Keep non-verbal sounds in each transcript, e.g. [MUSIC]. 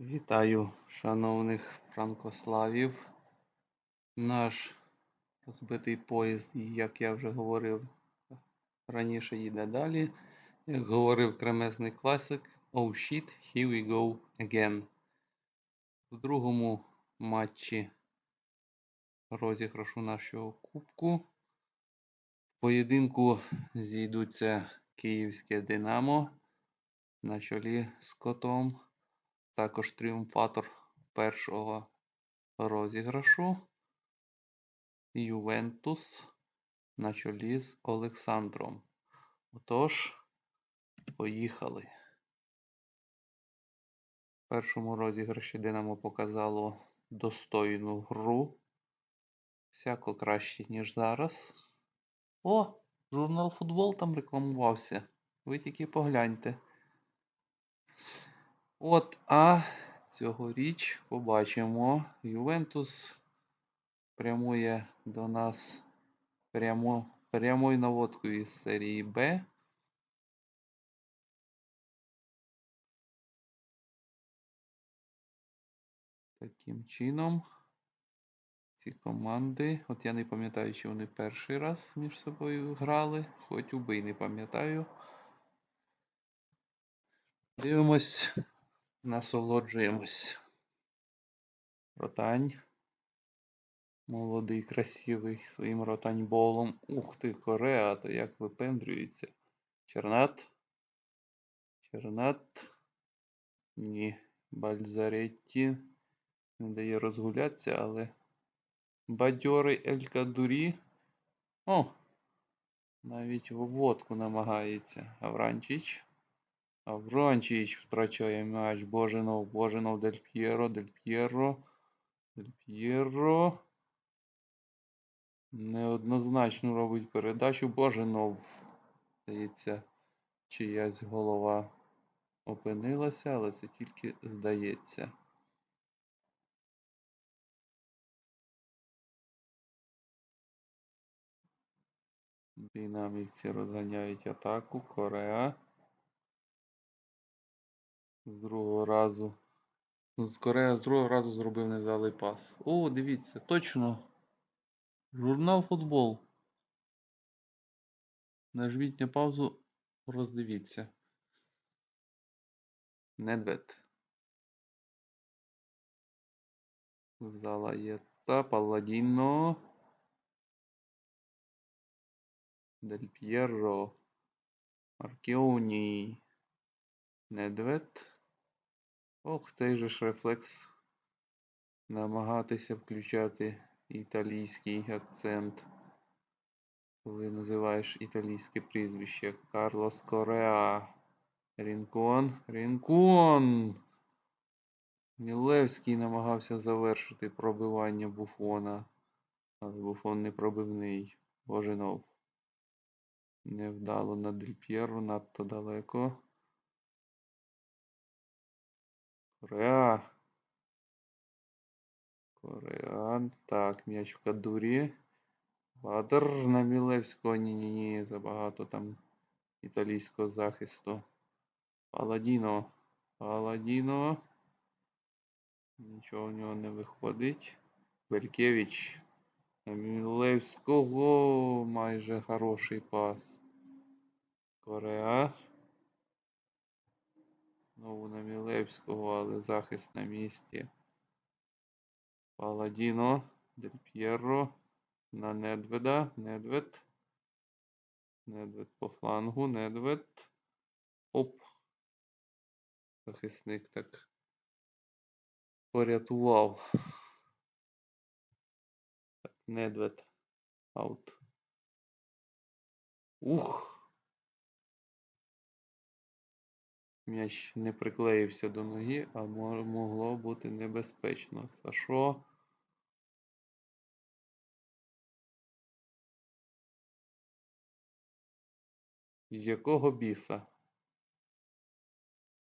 Вітаю, шановних франкославів. Наш розбитий поїзд, як я вже говорив раніше, їде далі. Як говорив кремезний класик, Oh shit, here we go again. В другому матчі розіграшу нашого кубку. В поєдинку зійдуться київське Динамо на чолі з котом. Також тріумфатор першого розіграшу. Ювентус на чолі з Олександром. Отож, поїхали. В першому розіграші Динамо показало достойну гру. Всяко краще, ніж зараз. О, журнал футбол там рекламувався. Ви тільки погляньте. От, а цьогоріч побачимо. Ювентус прямує до нас прямо, прямою наводкою із серії Б. Таким чином, ці команди, от я не пам'ятаю, чи вони перший раз між собою грали, хоч убий не пам'ятаю. Дивимось, насолоджуємось. Ротань. Молодий, красивий своїм ротаньболом. Ух ти, Кореа, то як випендрюється. Чернат. Чернат. Ні. Бальзаретті. Не дає розгулятися, але. Бадьорий Елькадурі. О! Навіть в обводку намагається. Авранчич. Авранчич втрачає м'яч. Боженов, Боженов, Дель П'єро, Дель П'єро. Дель П'єро. Неоднозначно робить передачу. Боженов. Здається, чиясь голова опинилася, але це тільки здається. Динамівці розганяють атаку. Кореа. З другого разу. З Корея з другого разу зробив невдалий пас. О, дивіться, точно. Журнал футбол. Нажміть на паузу, роздивіться. Недвед. Залаєта, Палладіно. Дель П'єро. Маркіоні. Недвед. Ох, цей же ж рефлекс намагатися включати італійський акцент, коли називаєш італійське прізвище. Карлос Кореа. Рінкон. Рінкон! Мілевський намагався завершити пробивання буфона, але буфон не пробивний. Боженов. Невдало на Дельп'єру, надто далеко. Кореа. Кореан. Так, м'яч в кадурі. Бадр на Мілевського. Ні-ні-ні, забагато там італійського захисту. Паладіно. Паладіно. Нічого в нього не виходить. Белькевич. На Мілевського майже хороший пас. Кореа. Знову на Мілевського, але захист на місці. Паладіно, Дель П'єро на Недведа. Недвед. Недвед по флангу. Недвед. Оп. Захисник так порятував. Так, Недвед. Аут. Ух. М'яч не приклеївся до ноги, а могло бути небезпечно. Сашо. Якого біса?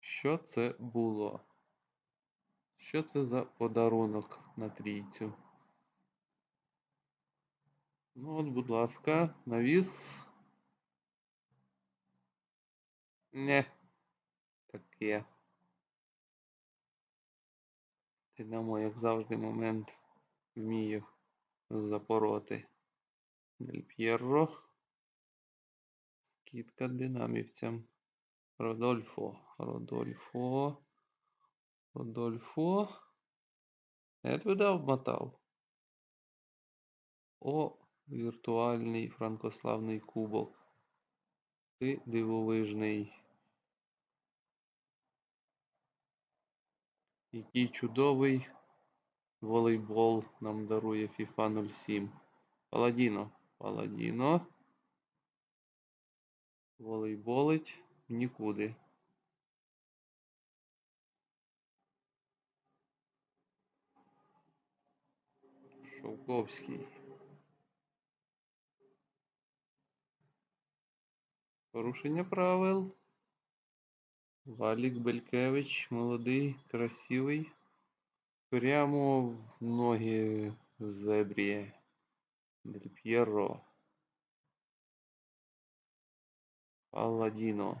Що це було? Що це за подарунок на трійцю? Ну от, будь ласка, навіс. Не. Таке. Динамо, як завжди, момент вміє запороти. Дель П'єрро. Скидка динамівцям. Родольфо. Родольфо. Родольфо. Недведа обмотав. О, віртуальний франкославний кубок. Ти дивовижний. Який чудовий волейбол нам дарує FIFA 07. Паладіно. Паладіно. Волейболить нікуди. Шовковський. Порушення правил. Валік Белькевич, молодий, красивий. Прямо в ноги зебрі. Дель П'єро. Паладіно.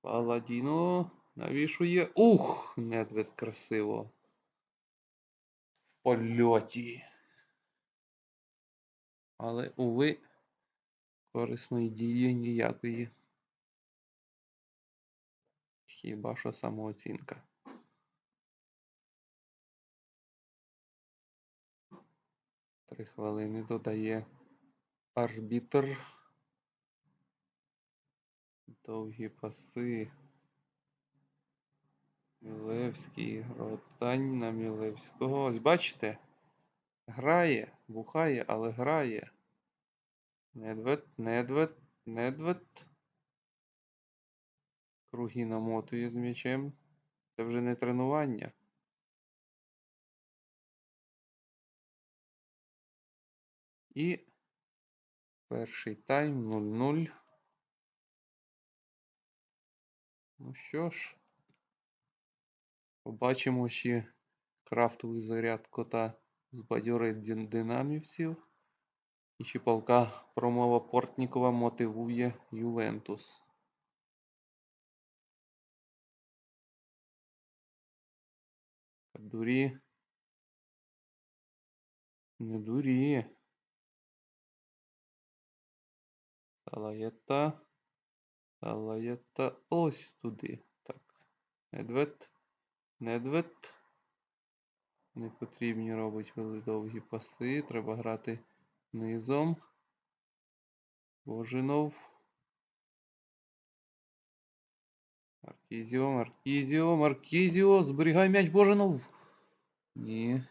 Паладіно навішує. Ух! Недвед красиво. В польоті. Але, уви, корисної дії ніякої. Хіба що самооцінка. Три хвилини додає арбітр. Довгі паси. Мілевський. Ротань на Мілевського. Ось бачите? Грає, бухає, але грає. Недвед, недвед, недвед. Круги намотує з м'ячем. Це вже не тренування. І перший тайм 0-0. Ну що ж, побачимо ще крафтовий заряд кота з бадьорить динамівців. І ще полка промова Портнікова мотивує Ювентус. Дурі. Не дурі. Салаєта. Салаєта ось туди. Так. Недвед. Недвед. Не потрібні робить довгі паси. Треба грати низом. Божинов. Маркізіо, Маркізіо, Маркізіо. Зберігай м'яч Божинов. Ні.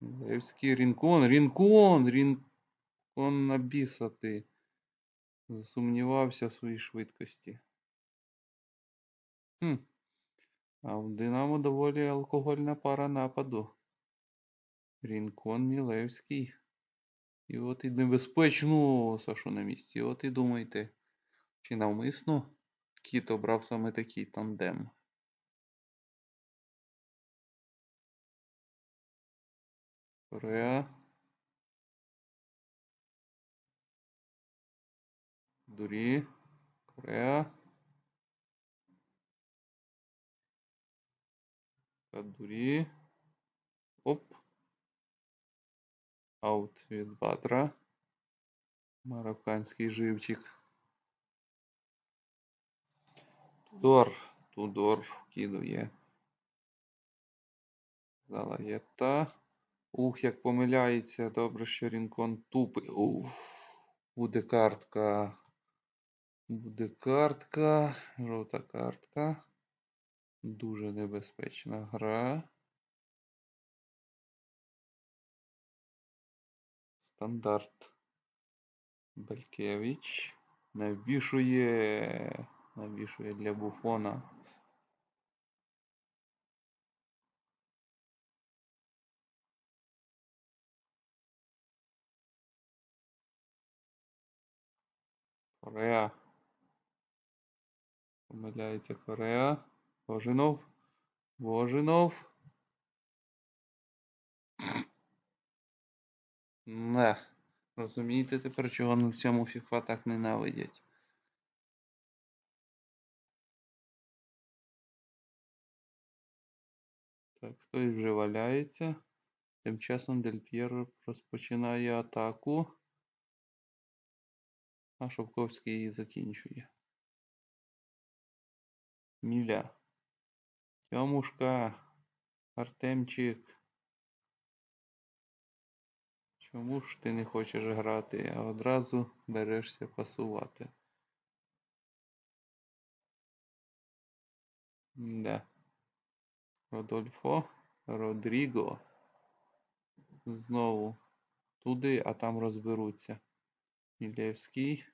Левський Рінкон, Рінкон, Рінкон на ти. Засумнівався в своїй швидкості. Хм. А в Динамо доволі алкогольна пара нападу. Рінкон Мілевський. І от і небезпечно, Сашу на місці. От і думайте, чи навмисно кіт обрав саме такий тандем. Корея. Дурі. Корея. Кадурі. Оп. Аут від Батра. Марокканський живчик. Тудор. Тудор вкидує. Залаєта. Ух, як помиляється. Добре, що Рінкон тупий. Ух. Буде картка. Буде картка. Жовта картка. Дуже небезпечна гра. Стандарт. Белькевич. Навішує. Навішує для буфона. Корея. Помиляється Корея. Божинов. Божинов. Не. Розумієте тепер, чого в цьому FIFA так ненавидять? Так, хтось вже валяється. Тим часом Дель П'єро розпочинає атаку. А Шовковський її закінчує. Міля. Тьомушка. Артемчик. Чому ж ти не хочеш грати, а одразу берешся пасувати? Да. Родольфо. Родріго. Знову туди, а там розберуться. Мілевський.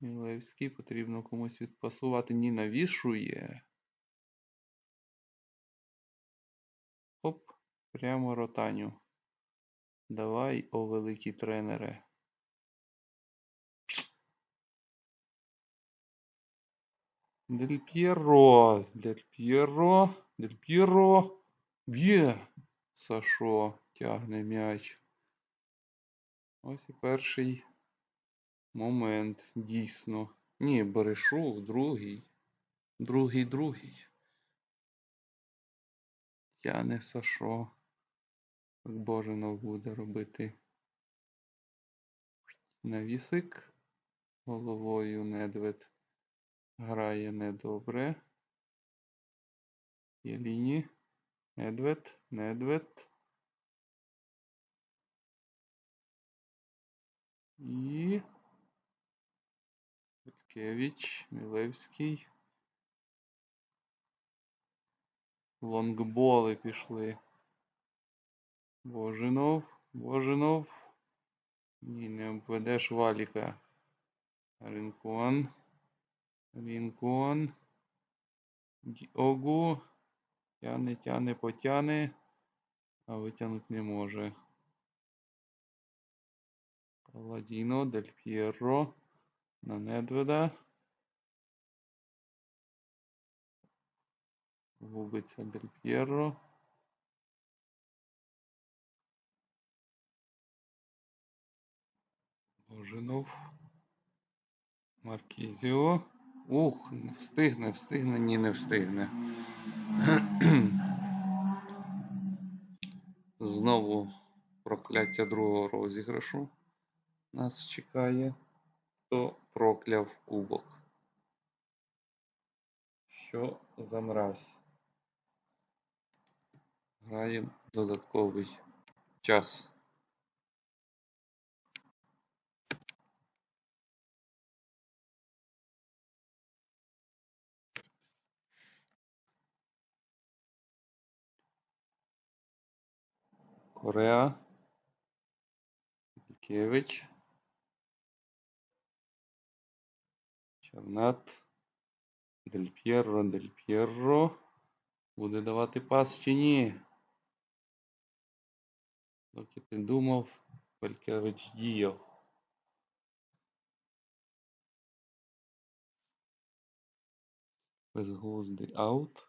Мілевський потрібно комусь відпасувати. Ні, навішує. Оп, прямо ротаню. Давай, о великі тренере. Дель П'єро, Дель П'єро, Дель П'єро. Б'є. Сашо тягне м'яч. Ось і перший момент, дійсно. Ні, Берешов, другий. Другий, другий. Тяне Сашо. Як Божинов буде робити. Навісик. Головою Недвед грає недобре. Єліні. Недвед, Недвед. І Виткевич, Мілевський. Лонгболи пішли. Божинов, Божинов. Ні, не обведеш валіка. Ринкон. Рінкон. Діогу. Тяне, тяне, потяне, а витягнути не може. Паладіно, Дель П'єро. На Недведа. Губиться Дель П'єро. Божинов. Маркізіо. Ух, не встигне, встигне, ні, не встигне. [CLEARS THROAT] Знову прокляття другого розіграшу. Нас чекає. Хто прокляв кубок? Що за мразь? Граємо додатковий час. Кореа. Кевич. Чернат. Дель П'єро, Дель П'єро. Буде давати пас чи ні? Доки ти думав, Пелькевич діяв. Безглуздий аут.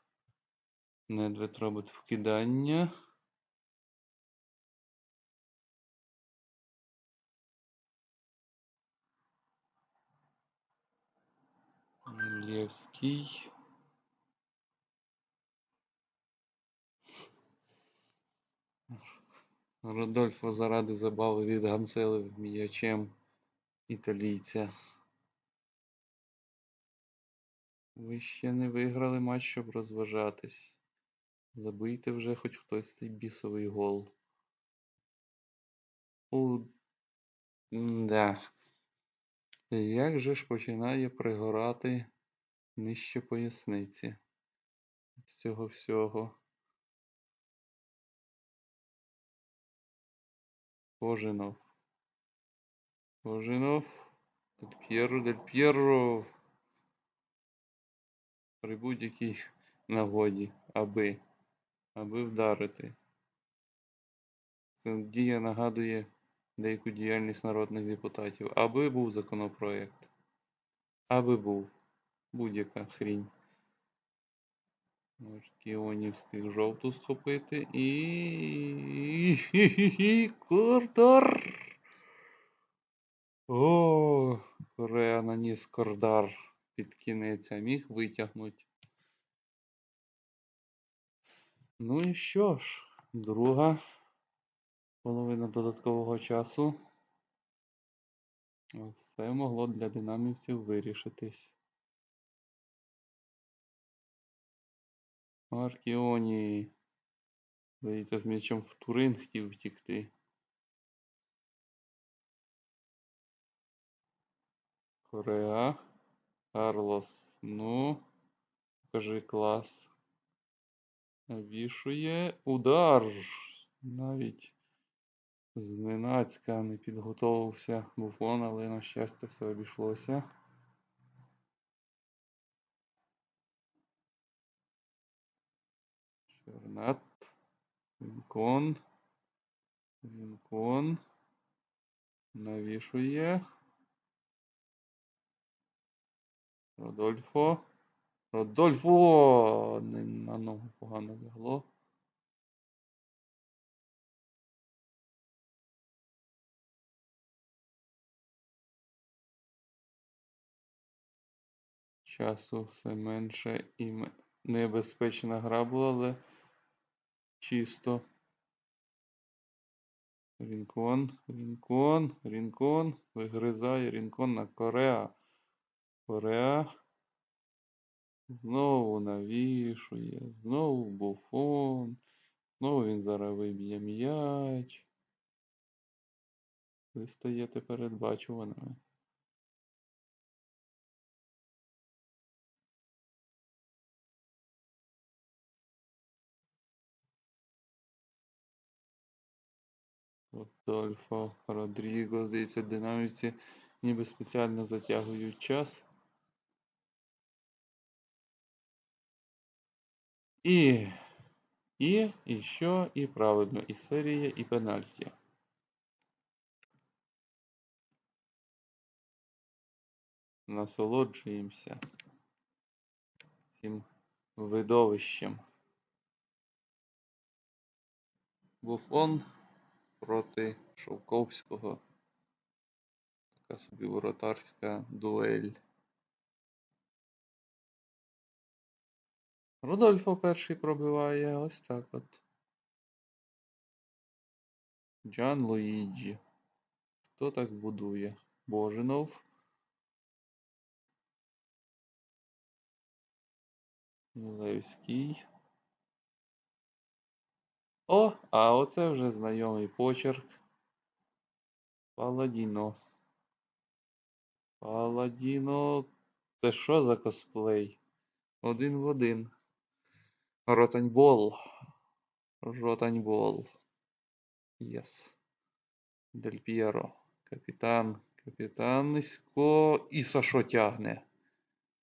Недвед робить вкидання. Мілєвський. Родольфо заради забави відгамселив м'ячем італійця. Ви ще не виграли матч, щоб розважатись. Забийте вже хоч хтось цей бісовий гол. У... Да. Як же ж починає пригорати нижче поясниці з цього всього? Кожинов. Кожинов. Дель П'єро, Дель П'єро. При будь-якій нагоді, аби. Аби вдарити. Це дія нагадує деяку діяльність народних депутатів. Аби був законопроєкт. Аби був. Будь-яка хрінь. Кіоні встиг жовту схопити і. Кордар! О, Корея наніс кордар під кінець, а міг витягнути. Ну і що ж, друга половина додаткового часу. Все могло для динамівців вирішитись. Маркіоні. Здається, з м'ячем в Турин хотів втікти. Кореа. Карлос. Ну. Покажи клас. Вішує. Удар. Навіть зненацька не підготовився буфон, але на щастя все обійшлося. Чернат. Вінкон. Вінкон. Навішує. Родольфо. Родольфо! Не на ногу погано лягло. Часу все менше і небезпечна гра була, але чисто. Рінкон, Рінкон, Рінкон. Вигризає Рінкон на Кореа. Кореа. Знову навішує. Знову буфон. Знову він зараз виб'є м'яч. Ви стаєте передбачуваними. Rodolfo, Родріго, здається, динамівці ніби спеціально затягують час. І, і, і що, і правильно, і серія, і пенальті. Насолоджуємося цим видовищем. Буфон проти Шовковського. Така собі воротарська дуель. Рудольфо перший пробиває ось так от. Джан Луїджі. Хто так будує? Божинов. Мілевський. О, а оце вже знайомий почерк. Паладіно. Паладіно. Це що за косплей? Один в один. Ротаньбол. Ротаньбол. Єс. Дель П'єро. Капітан. Капітан низько. І Сашо тягне.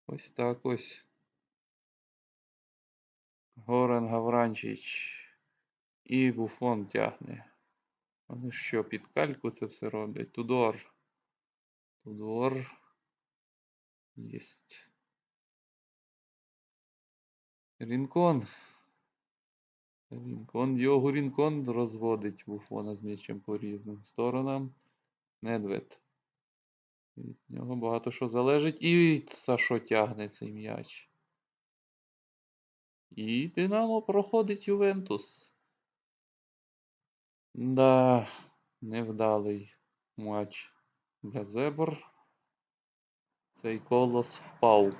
Ось так ось. Горан Гавранчич. І Буфон тягне. Вони що, під кальку це все роблять? Тудор. Тудор. Єсть. Рінкон. Рінкон. Його Рінкон розводить Буфона з м'ячем по різним сторонам. Недвед. Від нього багато що залежить. І Сашо тягне цей м'яч. І Динамо проходить Ювентус. Да, невдалий матч для Зебр. Цей колос впав.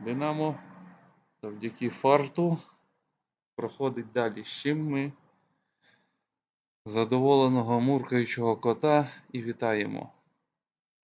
Динамо завдяки фарту проходить далі. З чим ми задоволеного муркаючого кота і вітаємо.